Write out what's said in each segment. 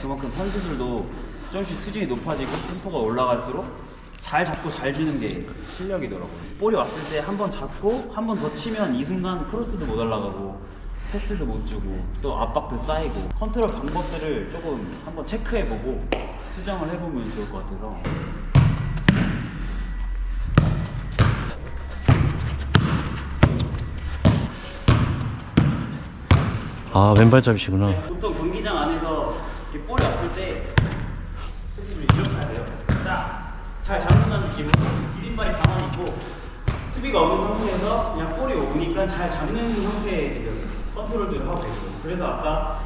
그만큼 선수들도 조금씩 수준이 높아지고 템포가 올라갈수록 잘 잡고 잘 주는 게 실력이더라고요. 볼이 왔을 때 한 번 잡고 한 번 더 치면 이 순간 크로스도 못 올라가고 패스도 못 주고 또 압박도 쌓이고 컨트롤 방법들을 조금 한번 체크해보고 수정을 해보면 좋을 것 같아서 아 왼발잡이시구나. 보통 경기장 안에서 이렇게 볼이 왔을 때 선수들이 이렇게 해야 돼요. 딱 잘 잡는다는 느낌으로 디딤발이 가만히 있고 수비가 없는 상태에서 그냥 볼이 오니까 잘 잡는 상태에 지금 컨트롤들을 하고 계시거든요. 그래서 아까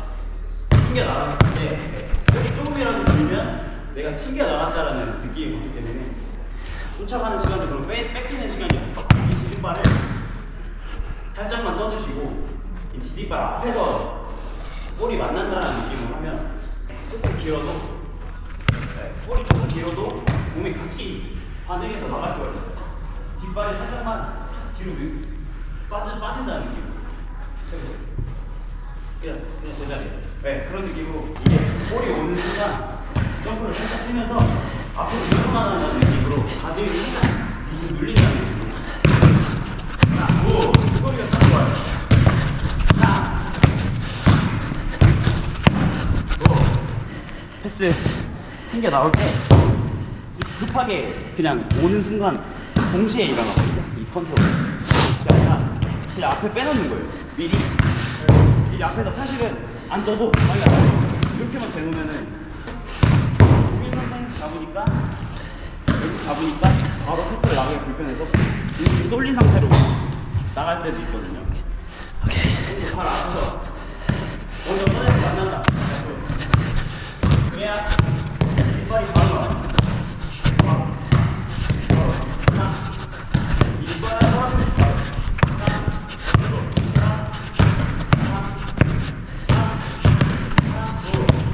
튕겨 나갔을 때 볼이 조금이라도 들면 내가 튕겨 나갔다라는 느낌이 오기 때문에 쫓아가는 시간도 그럼 빼, 뺏기는 시간이 없고 이 디딤발을 살짝만 떠주시고 이 디딤발 앞에서 볼이 만난다는 느낌으로 하면 길어도 네, 볼이 조금 길어도 몸이 같이 반응해서 나갈 수가 있어요. 뒷발이 살짝만 뒤로 느- 빠진, 빠진다는 느낌. 그냥, 그냥 제자리. 네, 그런 느낌으로 이게 볼이 오는 순간 점프를 살짝 뛰면서 앞으로 밀어나가는 느낌으로 가슴이 살짝 눌린다는 느낌. 자, 오, 소리가 딱 좋아요. 오, 패스 튕겨 나올 때 급하게 그냥 오는 순간 동시에 일어나거든요. 이 컨트롤. 그게 아니라 그냥 앞에 빼놓는 거예요. 미리. 이 앞에다 사실은 안 떠도 아니 아니 이렇게만 대놓으면은 일선 상에서 잡으니까 여기서 잡으니까 바로 패스를 나가기 불편해서 이렇게 쏠린 상태로 나갈 때도 있거든요. 오케이. 발 앞에서 먼저 꺼내서 만난다. 그래야 이빨이 바로 나와. 바로. 바로. 자, 이빨 바로.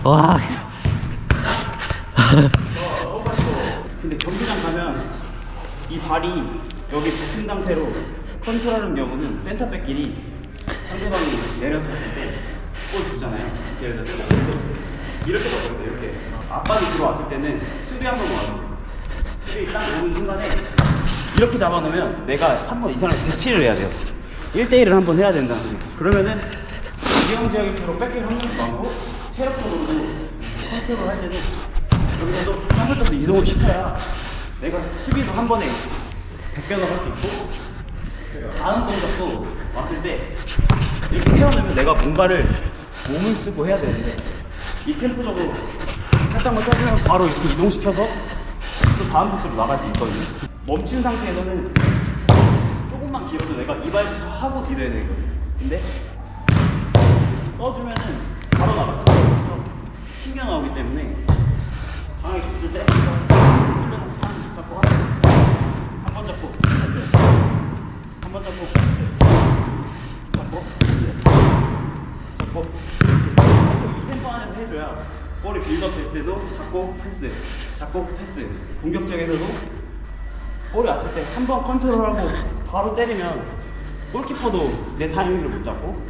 와. 근데 경기장 가면 이 발이 여기 붙은 상태로 컨트롤하는 경우는 센터백끼리 상대방이 내려섰을 때골 주잖아요. 예를 들어서 이렇게 바꿔주세요. 이렇게 압박이 들어왔을 때는 수비 한 번 와주세요. 수비 딱 오는 순간에 이렇게 잡아놓으면 내가 한 번 이상을 대치를 해야 돼요. 1대1을 한 번 해야 된다는 거예요. 그러면은 위험 지역일수록 뺏길 확률이 많고 체력적으로도 컨트롤 할 때도 여기서도 한 발짝도 이동을 시켜야 내가 수비도 한 번에 백변을 할수 있고 다음 동작도 왔을 때 이렇게 세워놓으면 내가 뭔가를 몸을 쓰고 해야 되는데 이 템포적으로 살짝만 떠주면 바로 이렇게 이동시켜서 또 다음 코스로 나갈 수 있거든요. 멈춘 상태에서는 조금만 길어도 내가 이 발부터 하고 디뎌야 되거든요. 근데 떠주면은 바로 나가서 튕겨 나오기 때문에 방에 있을 때 훈련 잡고 한 번 잡고 한 번 잡고 잡고 잡고 계속 이 템포 안에서 해줘야 볼이 빌드업 됐을 때도 잡고 패스 잡고 패스 공격적에서도 볼이 왔을 때 한 번 컨트롤하고 바로 때리면 골키퍼도 내 타이밍을 못 잡고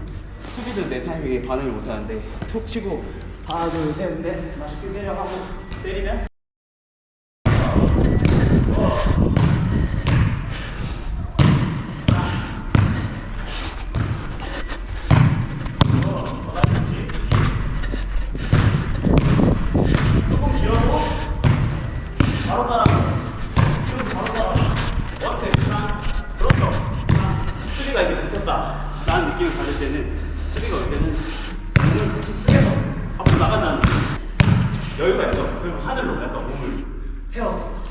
수비도 내 타이밍에 반응을 못 하는데 툭 치고 하나 둘셋넷 맛있게 때려가고 때리면 조금 길어도 바로 따라 길어도 바로 따라 어때? 자, 그렇죠 자, 수비가 이제 붙었다 라는 느낌을 받을 때는 수비가 올 때는 몸을 같이 숙여서 앞으로 나간다는 느낌 여유가 있어 그럼 하늘로 약간 몸을 세워서